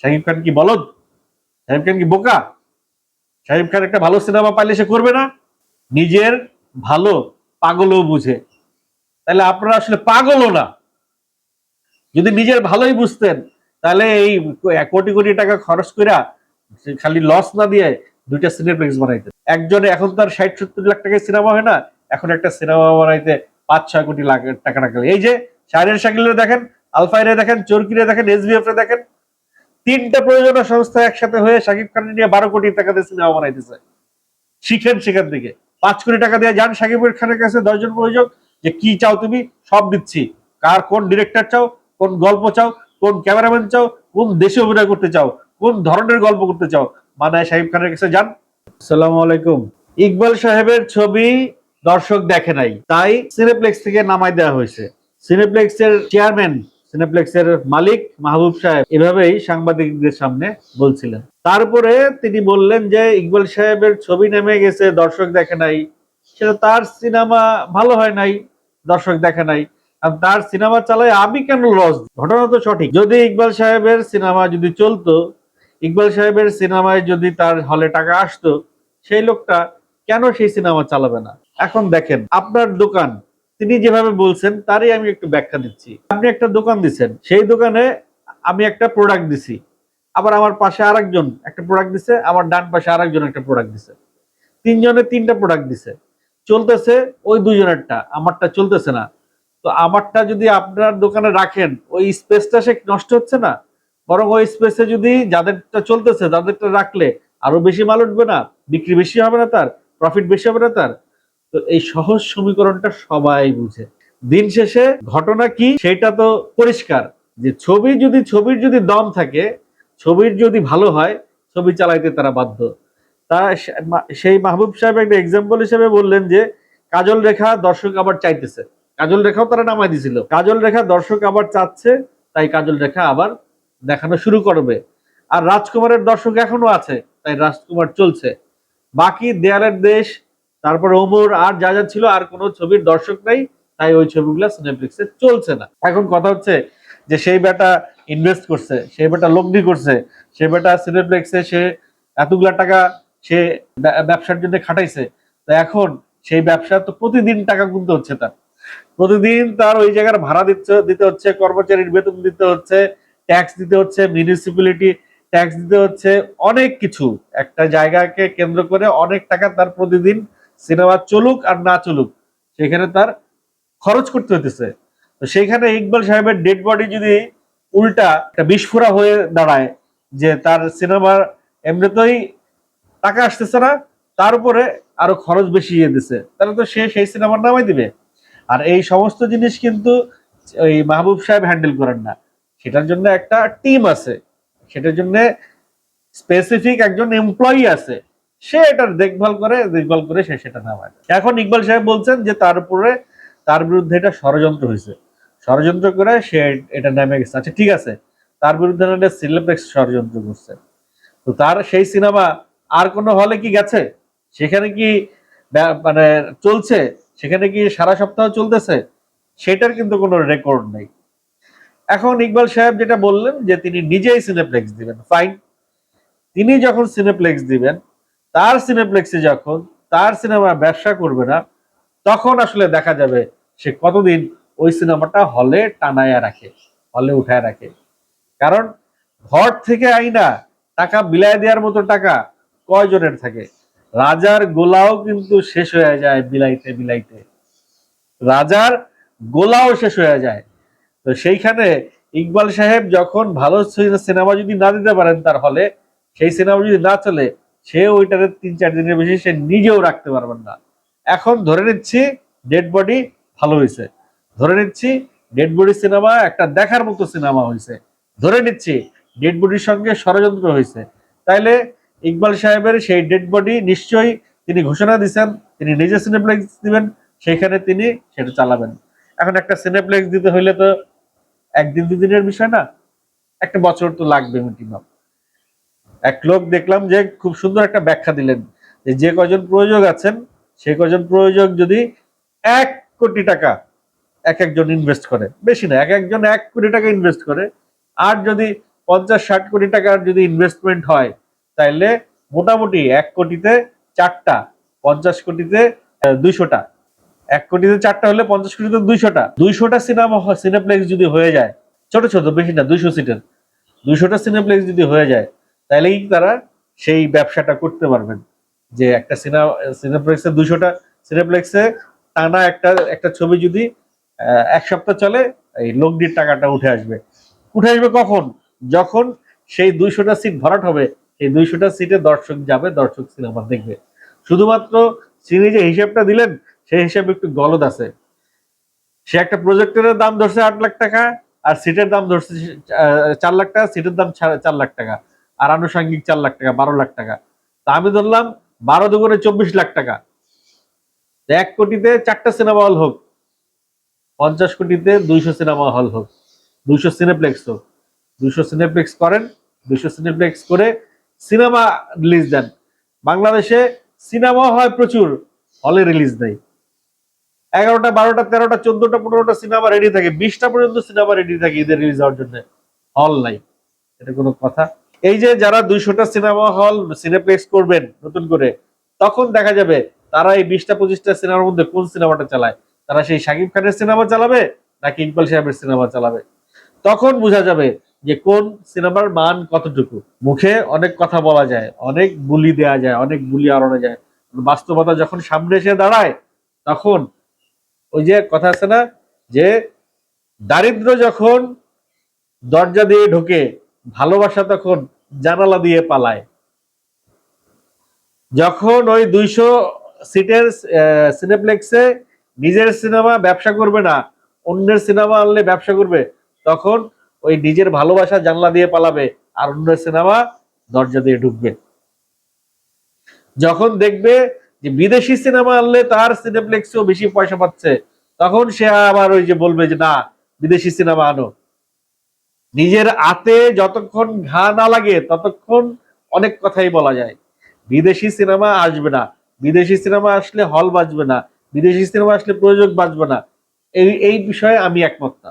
শাকিব খান কি বলদ? শাকিব খান কি বোকা? শাকিব খান একটা ভালো সিনেমা পাইলে সে করবে না? নিজের ভালো পাগলও বুঝে। তাহলে আপনারা আসলে পাগলও না। যদি নিজের ভালোই বুঝতেন, তাহলে এই কোটি কোটি টাকা খরচ করে খালি লস না দিয়ে দুইটা সিনেপ্লেক্স বানাইতে একজনে এখন তার ষাট সত্তর লাখ টাকায় সিনেমা হয় না, এখন একটা সিনেমা বানাইতে পাঁচ, ছয় কোটি লাখ টাকা টাকা এই যে শাহরের শাকিলে দেখেন, আলফাইরে দেখেন, চরকিরে দেখেন, এসবিএফ রে দেখেন তিনটা প্রয়োজনীয় সংস্থা একসাথে হয়ে শাকিব খান নিয়ে বারো কোটি টাকা দিয়ে সিনেমা বানাইতেছে। শিখেন সেখান থেকে পাঁচ কোটি টাকা দিয়ে যান শাকিব খানের কাছে দশজন প্রয়োজক যে কি চাও তুমি সব দিচ্ছি। কার কোন ডিরেক্টর চাও কোন গল্প চাও কোন ক্যামেরাম্যান চাও কোন দেশে অভিনয় করতে চাও কোন ধরনের গল্প করতে চাও মানে শাহিব খানের কাছে যান। সালাম আলাইকুম। ইকবাল সাহেবের ছবি দর্শক দেখে নাই তাই সিনেপ্লেক্স থেকে নামাই দেওয়া হয়েছে। সিনেপ্লেক্স এর চেয়ারম্যান সিনেপ্লেক্স এর মালিক মাহবুব সাহেব এভাবেই সাংবাদিকদের সামনে বলছিলেন। তারপরে তিনি বললেন যে ইকবাল সাহেবের ছবি নেমে গেছে, দর্শক দেখে নাই। সেটা তার সিনেমা ভালো হয় নাই, দর্শক দেখে নাই। তার সিনেমা চালায় আমি কেন লস ঘটনা তো সঠিক। যদি ইকবাল সাহেবের সিনেমা যদি চলতো, ইকবাল সাহেবের সিনেমায় যদি তার হলে টাকা আসতো, সেই লোকটা কেন সেই সিনেমা চালাবে না? এখন দেখেন, আপনার দোকান তিনি যেভাবে বলছেন, তারই আমি একটু ব্যাখ্যা দিচ্ছি। আপনি একটা দোকান দিচ্ছেন সেই দোকানে আমি একটা প্রোডাক্ট দিছি। আবার আমার পাশে আরেকজন একটা প্রোডাক্ট দিছে, আমার ডান পাশে আরেকজন একটা প্রোডাক্ট দিছে। তিনজনে তিনটা প্রোডাক্ট দিছে। চলতেছে ওই দুজনেরটা আমারটা চলতেছে না। তো আমারটা যদি আপনার দোকানে রাখেন, ওই স্পেসটা সে নষ্ট হচ্ছে না। বরং ওই স্পেসে যদি যাদেরটা চলতেছে তাদেরটা রাখলে আরও বেশি মাল উঠবে না, বিক্রি বেশি হবে না তার প্রফিট বেশি হবে না তার। তো এই সহজ সমীকরণটা সবাই বুঝে। দিন শেষে ঘটনা কি সেটা তো পরিষ্কার, যে ছবি যদি, ছবির যদি দম থাকে, ছবির যদি ভালো হয়, ছবি চালাইতে তারা বাধ্য। তা সেই মাহবুব সাহেব একটা এক্সাম্পল হিসেবে বললেন যে, কাজল রেখা দর্শক আবার চাইতেছে। কাজল রেখাও তারা নামাই দিছিল। কাজল রেখা দর্শক আবার চাচ্ছে, তাই কাজল রেখা আবার দেখানো শুরু করবে। আর রাজকুমারের দর্শক এখনও আছে, তাই রাজকুমার চলছে। বাকি দেয়ালের দেশ তারপর ওমর, আর যা যা ছিল, আর কোনো ছবির দর্শক নাই, তাই ওই ছবিগুলো সিনেপ্লেক্সে চলছে না। এখন কথা হচ্ছে যে সেই বেটা ইনভেস্ট করছে, সেই বেটা লগ্নি করছে সে বেটা সিনেপ্লেক্সে সে এতগুলা টাকা সে ব্যবসার জন্য খাটাইছে। তো এখন সেই ব্যবসা তো প্রতিদিন টাকা গুনতে হচ্ছে তার। প্রতিদিন তার ওই জায়গার ভাড়া দিচ্ছে, দিতে হচ্ছে, কর্মচারীর বেতন দিতে হচ্ছে ট্যাক্স দিতে হচ্ছে মিউনিসিপ্যালিটি ট্যাক্স দিতে হচ্ছে, অনেক কিছু। একটা জায়গাকে কেন্দ্র করে অনেক টাকা তার প্রতিদিন সিনেমা চলুক আর না চলুক, সেখানে তার খরচ করতে হতেছে তো সেইখানে ইকবাল সাহেবের ডেড বডি যদি উল্টা একটা বিস্ফোরা হয়ে দাঁড়ায়, যে তার সিনেমার এমনিতেই টাকা আসতেছে না, তার উপরে আরও খরচ বেশি দিয়ে দিছে তাহলে তো সে সেই সিনেমার নামাই দিবে। আর এই সমস্ত জিনিস কিন্তু ওই মাহবুব সাহেব হ্যান্ডেল করেন না। সেটার জন্য একটা টিম আছে। সেটার জন্য স্পেসিফিক একজন এমপ্লয়ি আছে। সে এটার দেখভাল করে দেখভাল করে সে সেটা নামায়। এখন ইকবাল সাহেব বলছেন যে তার উপরে তার বিরুদ্ধে এটা ষড়যন্ত্র হয়েছে। ষড়যন্ত্র করে সে এটা নেমে গেছে। আচ্ছা ঠিক আছে। তার বিরুদ্ধে নাহলে সিলেপ্লেক্স ষড়যন্ত্র করছে। তো তার সেই সিনেমা আর কোনো হলে কি গেছে? সেখানে কি মানে চলছে? সেখানে কি সারা সপ্তাহ চলতেছে? সেটার কিন্তু কোনো রেকর্ড নেই। এখন ইকবাল সাহেব যেটা বললেন যে তিনি নিজেই সিনেপ্লেক্স দিবেন ফাইন তিনি যখন সিনেপ্লেক্স দিবেন তার সিনেপ্লেক্সে যখন তার সিনেমা ব্যবসা করবে না, তখন আসলে দেখা যাবে সে কতদিন ওই সিনেমাটা হলে টানায়া রাখে, হলে উঠায় রাখে। কারণ ঘর থেকে আইনা, টাকা বিলায় দেওয়ার মতো টাকা কয়জনের থাকে? রাজার গোলাও কিন্তু শেষ হয়ে যায় বিলাইতে বিলাইতে। রাজার গোলাও শেষ হয়ে যায়। তো সেইখানে ইকবাল সাহেব যখন ভালো সিনেমা যদি না দিতে পারেন তার হলে, সেই সিনেমা যদি না চলে সে ওইটারে তিন চার দিনের বেশি সে নিজেও রাখতে পারবেন না। এখন ধরে নিচ্ছি ডেড বডি ভালো হয়েছে ধরে নিচ্ছি ডেড বডি সিনেমা একটা দেখার মতো সিনেমা হয়েছে ধরে নিচ্ছি ডেড বডির সঙ্গে ষড়যন্ত্র হয়েছে তাইলে ইকবাল সাহেবের সেই ডেড বডি নিশ্চয়ই তিনি ঘোষণা দিচ্ছেন তিনি নিজে সিনেপ্লেক্স দিবেন সেখানে তিনি সেটা চালাবেন। এখন একটা সিনেপ্লেক্স দিতে হইলে তো একদিন দুদিনের বিষয় না, একটা বছর তো লাগবে মিনিমাম এক লোক দেখলাম যে খুব সুন্দর একটা ব্যাখ্যা দিলেন যে যে কজন প্রয়োজক আছেন, সে কজন প্রয়োজক যদি এক কোটি টাকা এক একজন ইনভেস্ট করে, বেশি না, এক একজন এক কোটি টাকা ইনভেস্ট করে, আর যদি পঞ্চাশ ষাট কোটি টাকার যদি ইনভেস্টমেন্ট হয়, তাইলে মোটামুটি এক কোটিতে চারটা, পঞ্চাশ কোটিতে দুইশোটা। এক কোটিতে চারটা হলে পঞ্চাশ কোটিতে দুইশোটা। দুইশোটা সিনেমা সিনেপ্লেক্স যদি হয়ে যায়, ছোট ছোট, বেশি না, দুইশো সিটের দুইশোটা সিনেপ্লেক্স যদি হয়ে যায় তাহলেই তারা সেই ব্যবসাটা করতে পারবেন। যে একটা সিনেমা সিনেপ্লেক্সে দুইশোটা সিনেপ্লেক্সে টানা একটা একটা ছবি যদি এক সপ্তাহ চলে, এই লগ্নির টাকাটা উঠে আসবে। উঠে আসবে কখন? যখন সেই দুইশোটা সিট ভরাট হবে, সেই দুইশোটা সিটে দর্শক যাবে, দর্শক সিনেমা দেখবে। শুধুমাত্র তিনি যে হিসাবটা দিলেন, সেই হিসাবে একটু গলদ আছে। সে একটা প্রজেক্টরের দাম ধরছে আট লাখ টাকা, আর সিটের দাম ধরছে চার লাখ টাকা, সিটের দাম চার লাখ টাকা। আর আনুষঙ্গিক চার লাখ টাকা, বারো লাখ টাকা। তা আমি ধরলাম বারো দুগুণে চব্বিশ লাখ টাকা। এক কোটিতে চারটা সিনেমা হল হোক, পঞ্চাশ কোটিতে দুইশো সিনেমা হল হোক, দুইশো সিনেপ্লেক্স হোক। দুইশো সিনেপ্লেক্স করেন, দুইশো সিনেপ্লেক্স করে সিনেমা রিলিজ দেন। বাংলাদেশে সিনেমা হয় প্রচুর হলে রিলিজ দেয় এগারোটা, বারোটা, তেরোটা, চোদ্দটা, পনেরোটা সিনেমা রেডি থাকে, বিশটা পর্যন্ত সিনেমা রেডি থাকে ঈদের রিলিজ হওয়ার জন্য। হল নাই, এটা কোনো কথা। এই যে যারা দুইশোটা সিনেমা হল সিনেপ্লেক্স করবেন নতুন করে, তখন দেখা যাবে তারা এই বিশটা, পঁচিশটা সিনেমার মধ্যে কোন সিনেমাটা চালায়? তারা সেই শাকিব খানের সিনেমা চালাবে নাকি ইকবাল সাহেবের সিনেমা চালাবে? তখন বোঝা যাবে যে কোন সিনেমার মান কতটুকু। মুখে অনেক কথা বলা যায়, অনেক বুলি দেয়া যায়, অনেক বুলি আড়ানো যায়। বাস্তবতা যখন সামনে এসে দাঁড়ায়, তখন ওই যে কথা আছে না, যে দারিদ্র যখন দরজা দিয়ে ঢোকে ভালোবাসা তখন জানালা দিয়ে পালায়। যখন ওই দুইশো সিটের সিনেপ্লেক্সে নিজের সিনেমা ব্যবসা করবে না, অন্যের সিনেমা আনলে ব্যবসা করবে, তখন ওই নিজের ভালোবাসা জানলা দিয়ে পালাবে আর অন্যের সিনেমা দরজা দিয়ে ঢুকবে। যখন দেখবে যে বিদেশি সিনেমা আনলে তার সিনেপ্লেক্সেও বেশি পয়সা পাচ্ছে, তখন সে আবার ওই যে বলবে যে, না, বিদেশি সিনেমা আনো। নিজের আতে যতক্ষণ ঘা না লাগে, ততক্ষণ অনেক কথাই বলা যায়। বিদেশি সিনেমা আসবে না। বিদেশি সিনেমা আসলে হল বাজবে না। বিদেশি সিনেমা আসলে প্রযোজক বাজবে না। এই এই বিষয়ে আমি একমত না।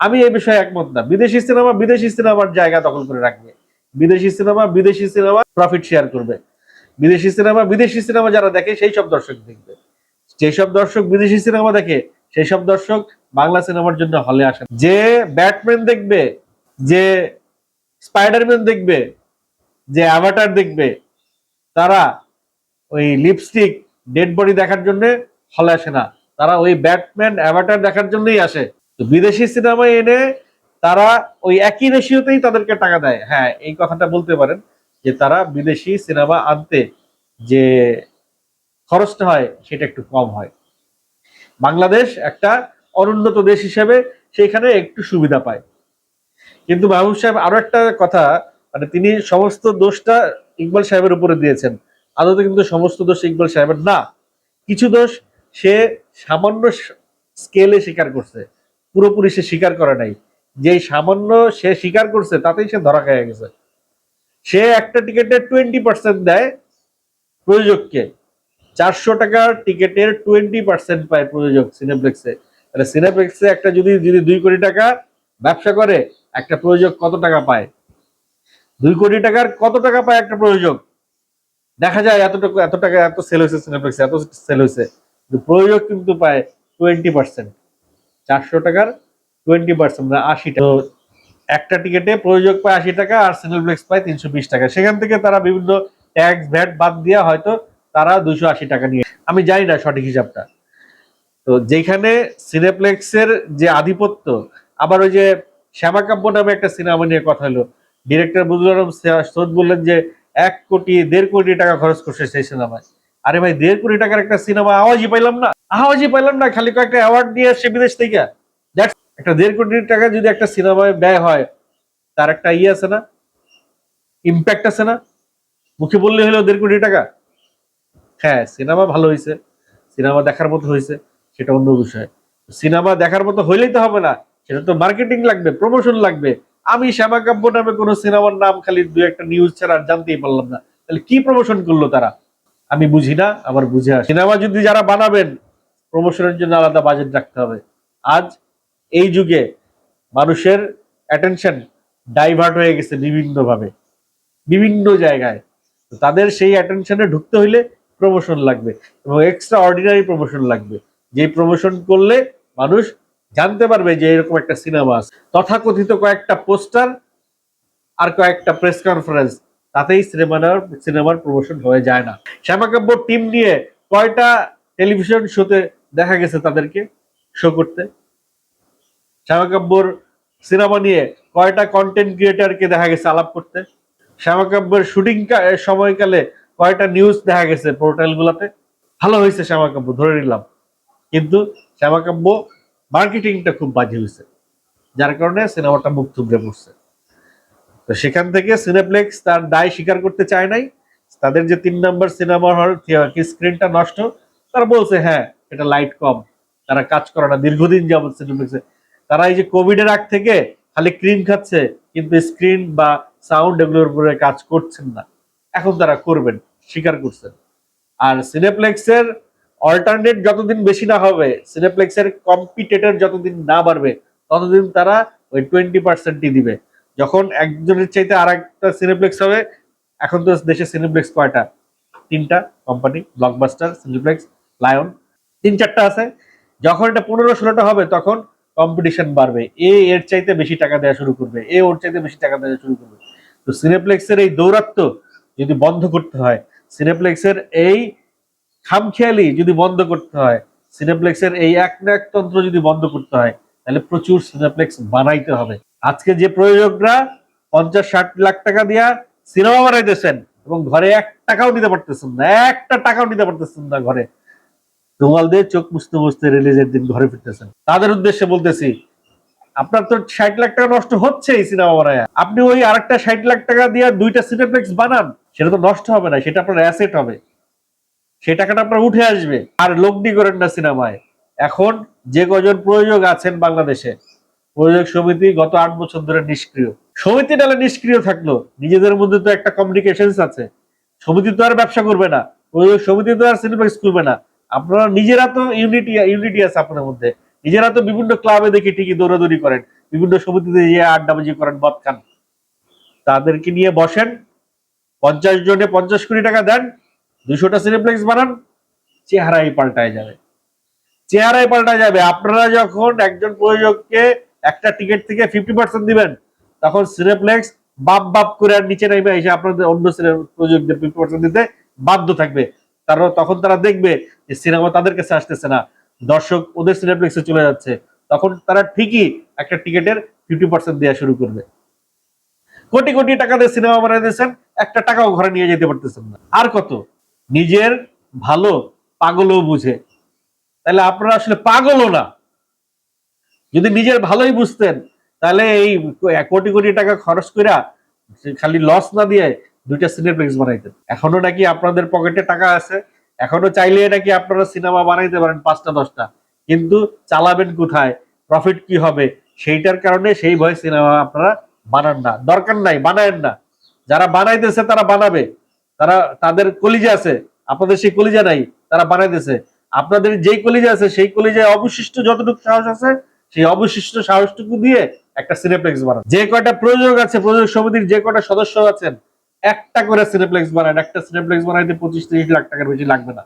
আমি এই বিষয়ে একমত না। বিদেশি সিনেমা বিদেশি সিনেমার জায়গা দখল করে রাখবে। বিদেশি সিনেমা বিদেশি সিনেমা প্রফিট শেয়ার করবে। বিদেশি সিনেমা বিদেশি সিনেমা যারা দেখে, সেই সব দর্শক দেখবে। যেসব দর্শক বিদেশি সিনেমা দেখে, সেই সব দর্শক বাংলা সিনেমার জন্য হলে আসে যে ব্যাটম্যান দেখবে, যে স্পাইডারম্যান দেখবে, যে অ্যাভাটার দেখবে, তারা ওই লিপস্টিক, ডেড বডি দেখার জন্য হলে আসে না। তারা ওই ব্যাটম্যান, অ্যাভাটার দেখার জন্যই আসে। তো বিদেশি সিনেমায় এনে তারা ওই একই রেশিওতেই তাদেরকে টাকা দেয়। হ্যাঁ এই কথাটা বলতে পারেন যে তারা বিদেশি সিনেমা আনতে যে খরচটা হয়, সেটা একটু কম হয়। বাংলাদেশ একটা অনুন্নত দেশ হিসেবে সেখানে একটু সুবিধা পায়। কিন্তু মাহবুব সাহেব আরও একটা কথা মানে তিনি সমস্ত দোষটা ইকবাল সাহেবের উপরে দিয়েছেন। আদতে কিন্তু সমস্ত দোষ ইকবাল সাহেবের না। কিছু দোষ সে সামান্য স্কেলে স্বীকার করছে। পুরোপুরি সে স্বীকার করে নাই। যে সামান্য সে স্বীকার করছে, তাতেই সে ধরা খেয়ে গেছে। সে একটা টিকেটের টোয়েন্টি পার্সেন্ট দেয় প্রযোজককে। চারশো টাকার টিকেটের টোয়েন্টি পার্সেন্ট পায় প্রযোজক সিনেপ্লেক্সে তাহলে সিনেপ্লেক্সে একটা যদি যদি দুই কোটি টাকা ব্যবসা করে, একটা প্রযোজক কত টাকা পায়? দুই কোটি টাকার কত টাকা পায় একটা প্রযোজক? দেখা যায় এতটুকু, এত টাকা, এত সেল হয়েছে সিনেপ্লেক্সে এত সেল হয়েছে। প্রযোজক কিন্তু পায় টোয়েন্টি পার্সেন্ট চারশো টাকার টোয়েন্টি পার্সেন্ট মানে আশি টাকা। একটা টিকেটে প্রযোজক পায় আশি টাকা আর সিনেপ্লেক্স পায় তিনশো বিশ টাকা। সেখান থেকে তারা বিভিন্ন ট্যাক্স ভ্যাট বাদ দিয়ে হয়তো তারা দুশো আশি টাকা নিয়ে আমি জানি না সঠিক হিসাবটা। তো যেখানে সিনেপ্লেক্সের যে আধিপত্য, আবার ওই যে শ্যামাকাব্য নামে একটা সিনেমা নিয়ে কথা হলো। ডিরেক্টর বুজুল আলম সৈয়দ বললেন যে, এক কোটি, দেড় কোটি টাকা খরচ করছে সেই সিনেমায়। আরে ভাই, দেড় কোটি টাকার একটা সিনেমা আওয়াজই পাইলাম না। আওয়াজই পাইলাম না, খালি কয়েকটা অ্যাওয়ার্ড নিয়ে আসছে বিদেশ থেকে। একটা দেড় কোটি টাকা যদি একটা সিনেমায় ব্যয় হয়, তার একটা ইয়ে আছে না? ইম্প্যাক্ট আছে না? মুখে বললে হলো দেড় কোটি টাকা। হ্যাঁ সিনেমা ভালো হয়েছে সিনেমা দেখার মতো হয়েছে সেটা অন্য বিষয়। সিনেমা দেখার মতো হইলেই তো হবে না, সেটা তো মার্কেটিং লাগবে প্রমোশন লাগবে। আমি শ্যামাকাব্য নামে কোনো সিনেমার নাম খালি দু একটা নিউজ ছাড়া জানতেই পারলাম না। তাহলে কি প্রমোশন করল তারা? আমি বুঝি না আবার বুঝে আসি। সিনেমা যদি যারা বানাবেন প্রমোশনের জন্য আলাদা বাজেট রাখতে হবে। আজ এই যুগে মানুষের অ্যাটেনশন ডাইভার্ট হয়ে গেছে বিভিন্নভাবে, বিভিন্ন জায়গায়। তাদের সেই অ্যাটেনশনে ঢুকতে হইলে প্রমোশন লাগবে এবং এক্সট্রা অর্ডিনারি প্রমোশন লাগবে। যে প্রমোশন করলে মানুষ জানতে পারবে যে এরকম একটা সিনেমা আছে। তথাকথিত কয়েকটা পোস্টার আর কয়েকটা প্রেস কনফারেন্স তাতেই সিনেমার সিনেমার প্রমোশন হয়ে যায় না। শ্যামাকাব্য টিম নিয়ে কয়টা টেলিভিশন শোতে দেখা গেছে তাদেরকে শো করতে? শ্যামাকাব্যর সিনেমা নিয়ে কয়টা কন্টেন্ট ক্রিয়েটারকে দেখা গেছে আলাপ করতে? শ্যামাকাব্যের শুটিং সময়কালে কয়টা নিউজ দেখা গেছে পোর্টাল গুলাতে? ভালো হয়েছে শ্যামাকাব্য, ধরে নিলাম। কিন্তু শ্যামাকাব্য মার্কেটিংটা খুব বাজে হয়েছে, যার কারণে সিনেমাটা মুখ থুবড়ে পড়ছে। তো সেখান থেকে সিনেপ্লেক্স তার দায় স্বীকার করতে চায় নাই, তাদের যে তিন নম্বর সিনেমা হল স্ক্রিনটা নষ্ট, তারা বলছে হ্যাঁ এটা লাইট কম, তারা কাজ করে না, দীর্ঘদিন যাবত সিনেপ্লেক্সে। তারা এই যে কোভিডের আগ থেকে খালি ক্রিম খাচ্ছে, কিন্তু স্ক্রিন বা সাউন্ড এগুলোর উপরে কাজ করছেন না। এখন তারা করবেন, স্বীকার করছেন। আর সিনেপ্লেক্সের অল্টারনেট যতদিন বেশি না হবে সিনেপ্লেক্সের কম্পিটেটর যতদিন না বাড়বে, ততদিন তারা ওই টোয়েন্টি পার্সেন্টই দিবে। যখন একজনের চাইতে আর একটা সিনেপ্লেক্স হবে, এখন তো দেশে সিনেপ্লেক্স কয়টা? তিনটা কোম্পানি ব্লকবাস্টার সিনেপ্লেক্স লায়ন তিন চারটা আছে। যখন এটা পনেরো ষোলোটা হবে, তখন কম্পিটিশন বাড়বে। এ এর চাইতে বেশি টাকা দেওয়া শুরু করবে, এ ওর চাইতে বেশি টাকা দেওয়া শুরু করবে। তো সিনেপ্লেক্সের এই দৌরাত্ম যদি বন্ধ করতে হয় সিনেপ্লেক্সের এই খামখেয়ালি যদি বন্ধ করতে হয়, সিনেপ্লেক্সের এই এক না এক তন্ত্র যদি বন্ধ করতে হয়, তাহলে প্রচুর সিনেপ্লেক্স বানাইতে হবে। আজকে যে প্রযোজকরা পঞ্চাশ ষাট লাখ টাকা দিয়া সিনেমা বানাইতেছেন এবং ঘরে এক টাকাও নিতে পারতেছেন না, একটা টাকাও নিতে পারতেছেন না ঘরে রুমাল দিয়ে চোখ মুছতে মুছতে রিলিজের দিন ঘরে ফিরতেছেন। তাদের উদ্দেশ্যে বলতেছি, আপনার তো ষাট লাখ টাকা নষ্ট হচ্ছে এই সিনেমা বানায়। আপনি ওই আরেকটা ষাট লাখ টাকা দিয়ে দুইটা সিনেপ্লেক্স বানান, সেটা তো নষ্ট হবে না, সেটা আপনার অ্যাসেট হবে। সেই টাকাটা আপনার উঠে আসবে। আর লগ্নি করেন না সিনেমায়। এখন যে কজন প্রয়োজক আছেন বাংলাদেশে, প্রয়োজক সমিতি গত আট বছর ধরে নিষ্ক্রিয়। সমিতি ডালে নিষ্ক্রিয় থাকল। নিজেদের মধ্যে তো একটা কমিউনিকেশন আছে। সমিতি তো আর ব্যবসা করবে না। প্রয়োজক সমিতি তো আর সিনেপ্লেক্স করবে না। আপনারা নিজেরা তো ইউনিটি ইউনিটি আছে আপনার মধ্যে। নিজেরা তো বিভিন্ন ক্লাবে দেখি ঠিকই দৌড়াদৌড়ি করেন। বিভিন্ন সমিতিতে গিয়ে আড্ডাবাজি করেন মদ খান। তাদেরকে নিয়ে বসেন। পঞ্চাশ জনে পঞ্চাশ কোটি টাকা দেন। দুশোটা সিনেপ্লেক্স বানান, চেহারাই পাল্টায় যাবে। চেহারাই পাল্টায় যাবে। আপনারা যখন একজন প্রযোজককে একটা টিকিট থেকে ফিফটি পার্সেন্ট দিবেন, তখন সিনেপ্লেক্স বাপ বাপ করে আর নিচে নামবে এসে আপনাদের অন্য প্রযোজকদের ফিফটি পার্সেন্ট দিতে বাধ্য থাকবে। তারা তখন তারা দেখবে যে সিনেমা তাদের কাছে আসতেছে না। দর্শক ওদের সিনেপ্লেক্সে চলে যাচ্ছে। তখন তারা ঠিকই একটা টিকিটের ফিফটি পার্সেন্ট দেওয়া শুরু করবে। কোটি কোটি টাকা দিয়ে সিনেমা বানাই দিয়েছেন একটা টাকাও ঘরে নিয়ে যেতে পারতেছেন না। আর কত? নিজের ভালো পাগলও বুঝে। তাহলে আপনারা আসলে পাগলও না। যদি নিজের ভালোই বুঝতেন, তাহলে এই কোটি কোটি টাকা খরচ করে খালি লস না দিয়ে দুইটা সিনেপ্লেক্স বানাইতেন। এখনও নাকি আপনাদের পকেটে টাকা আছে, এখনও চাইলে নাকি আপনারা সিনেমা বানাইতে পারেন পাঁচটা, দশটা। কিন্তু চালাবেন কোথায়? প্রফিট কি হবে? সেইটার কারণে সেই ভয় সিনেমা আপনারা বানান না। দরকার নাই, বানায়েন না। যারা বানাইতেছে তারা বানাবে। তারা তাদের কলিজা আছে, আপনাদের সেই কলিজা নাই, তারা বানাইতেছে আপনাদের যেই কলিজা আছে, সেই কলিজায় অবশিষ্ট যতটুকু সাহস আছে, সেই অবশিষ্ট সাহসটুকু দিয়ে একটা সিনেপ্লেক্স বানান। যে কয়টা প্রযোজক আছে, প্রযোজক সমিতির যে কয়টা সদস্য আছেন, একটা করে সিনেপ্লেক্স বানান। একটা সিনেপ্লেক্স বানাইতে পঁচিশ তিরিশ লাখ টাকার বেশি লাগবে না।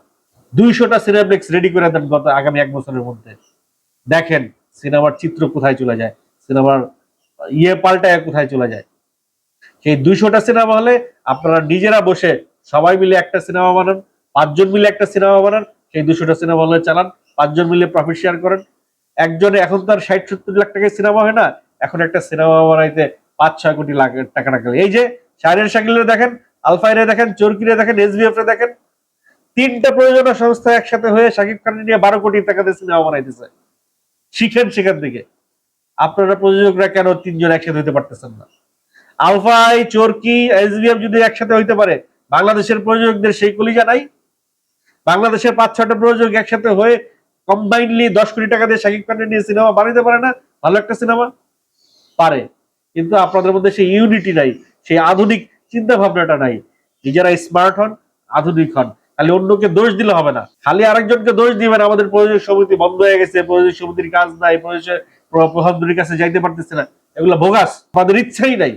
দুইশোটা সিনেপ্লেক্স রেডি করে দেন গত আগামী এক বছরের মধ্যে। দেখেন, সিনেমার চিত্র কোথায় চলে যায়, সিনেমার ইয়ে পাল্টায় কোথায় চলে যায়। সেই দুইশোটা সিনেমা হলে আপনারা নিজেরা বসে সবাই মিলে একটা সিনেমা বানান, পাঁচজন মিলে একটা সিনেমা বানান, সেই দুশোটা সিনেমা হলে চালান, পাঁচজন মিলে প্রফিট শেয়ার করেন। একজনে এখন তো আর ষাট সত্তর লাখ টাকায় সিনেমা হয় না, এখন একটা সিনেমা বানাইতে পাঁচ, ছয় কোটি লাখ টাকা টাকা এই যে শাহরিয়ার শাকিলের দেখেন, আলফাইরে দেখেন, চরকিরে দেখেন, এসবিএফ এ দেখেন, তিনটা প্রয়োজনীয় সংস্থা একসাথে হয়ে শাকিব খান নিয়ে বারো কোটি টাকা দিয়ে সিনেমা বানাইতেছে। শিখেন সেখান থেকে। আপনারা প্রযোজকরা কেন তিনজন একসাথে হইতে পারতেছেন না? আলফাই, চরকি, এসবিএফ যদি একসাথে হইতে পারে, বাংলাদেশের প্রযোজকদের সেই কলিজা নাই। বাংলাদেশের পাঁচ ছটা প্রযোজক একসাথে হয়ে কম্বাইনলি দশ কোটি টাকা দিয়ে শাকিব খানের নিয়ে সিনেমা বানাইতে পারে না, ভালো একটা সিনেমা পারে। কিন্তু আপনাদের মধ্যে সেই ইউনিটি নাই, সেই আধুনিক চিন্তা ভাবনাটা নাই। নিজেরা স্মার্ট হন, আধুনিক হন। খালি অন্যকে দোষ দিলে হবে না। খালি আরেকজনকে দোষ দিবেন, আমাদের প্রযোজক সমিতি বন্ধ হয়ে গেছে, প্রযোজক সমিতির কাজ নাই, প্রযোজক প্রধানমন্ত্রীর কাছে যাইতে পারতেছে না। এগুলো বোগাস আমাদের ইচ্ছাই নাই।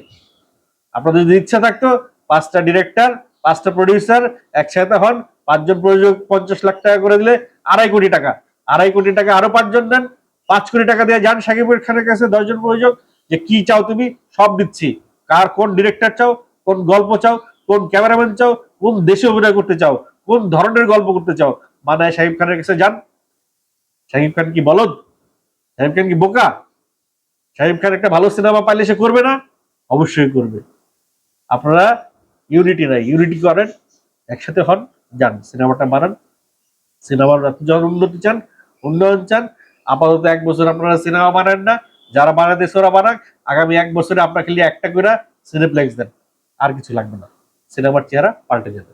আপনাদের যদি ইচ্ছা থাকতো, পাঁচটা ডিরেক্টর পাঁচটা প্রডিউসার একসাথে হন, পাঁচজন প্রযোজক পঞ্চাশ লাখ টাকা করে দিলে আড়াই কোটি টাকা। আড়াই কোটি টাকা আরও পাঁচজন দেন, পাঁচ কোটি টাকা দিয়ে যান সাকিবের খানের কাছে, দশজন প্রযোজক, যে কি চাও তুমি, সব দিচ্ছি। কার কোন ডিরেক্টর চাও, কোন গল্প চাও, কোন ক্যামেরাম্যান চাও, কোন দেশে অভিনয় করতে চাও, কোন ধরনের গল্প করতে চাও, মানায় সাকিব খানের কাছে যান। সাকিব খান কি বলদ? সাকিব খান কি বোকা? সাকিব খান একটা ভালো সিনেমা পাইলে সে করবে না? অবশ্যই করবে। আপনারা ইউনিটি নাই ইউনিটি করেন, একসাথে হন, যান, সিনেমাটা বানান। সিনেমার যখন উন্নতি চান, উন্নয়ন চান, আপাতত এক বছর আপনারা সিনেমা বানান না, যারা বানাতেছে ওরা বানাক, আগামী এক বছরে আপনাকে খালি একটা করে সিনেপ্লেক্স দেন, আর কিছু লাগবে না। সিনেমার চেহারা পাল্টে যাবে।